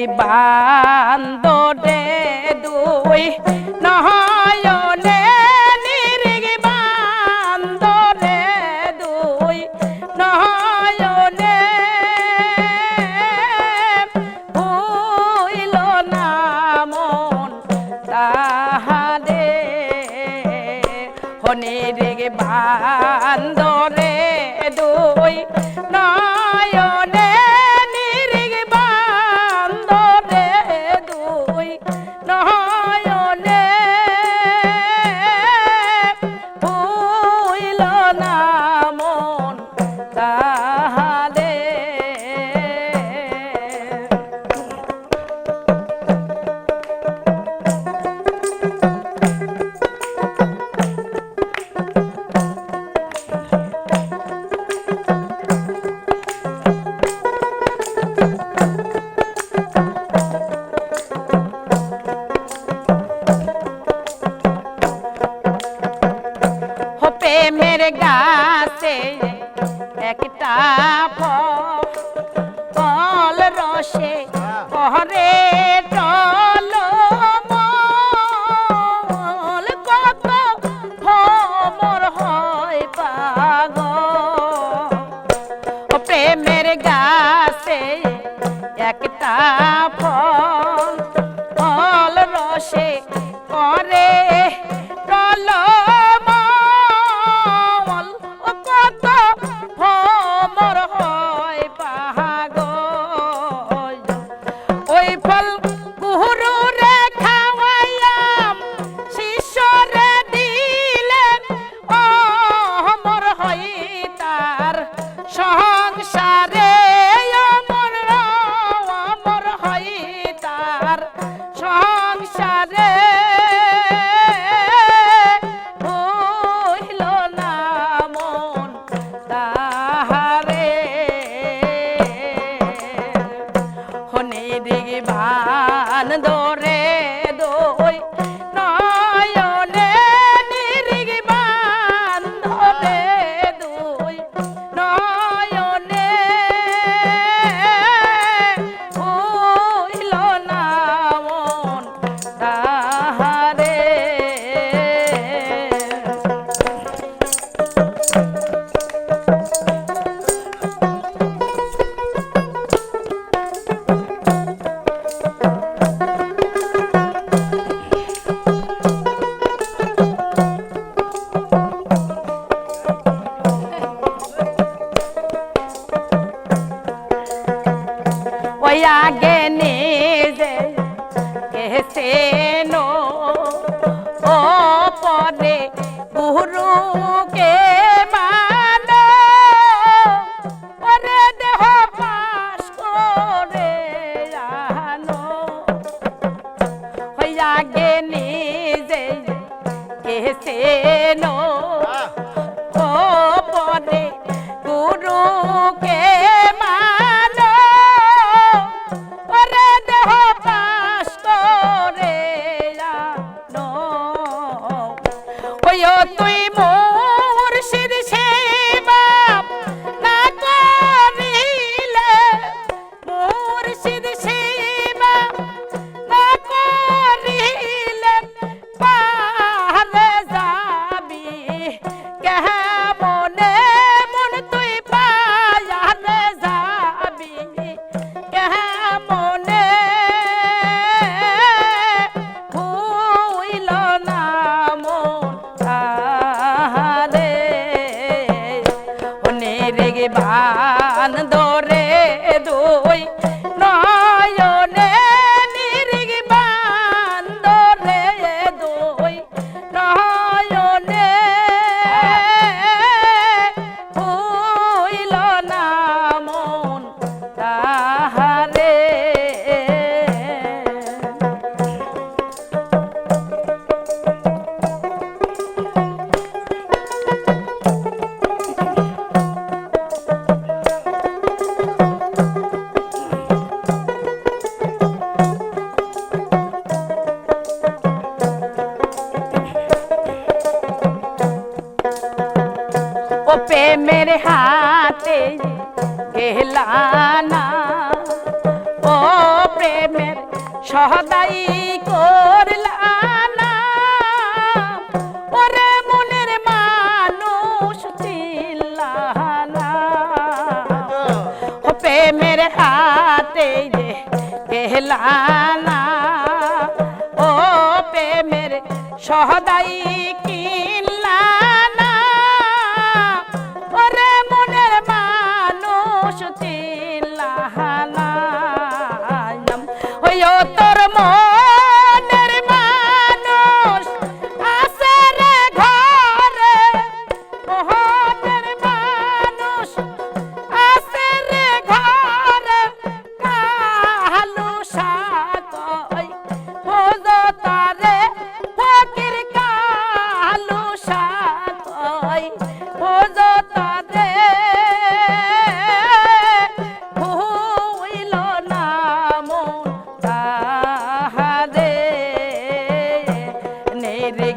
কি বান্দরে দুই। নহয়নে নিরিগি দুই। নহয়নে না বান্দরে দুই। নয়নে গাছে একটা ফল রসে পরে টল কত ভমর হয় পাগ প্রেমের গাছে একটা ফল ফল রসে পরে खोया गेने कैसे नो बान दो প্রেমের হাতে গেলানা ও প্রেমের সহদাই করলানা ওরে মনের মানুষ চিল্লানা ও প্রেমের হাতে গেলানা ও প্রেমের সহদাই কিনলানা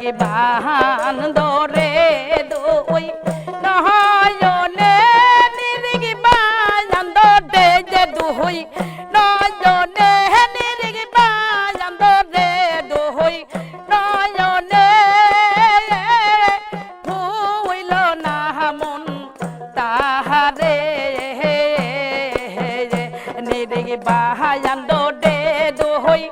নেরিগ বাহান দরে দই। নয়নে নিরিগ বাহান দরে যে দুই। নয়নে নিরিগ বাহান দরে দুই। নয়নে ভুইল না মন তাহারে। নিরিগ বাহান দরে নয়নে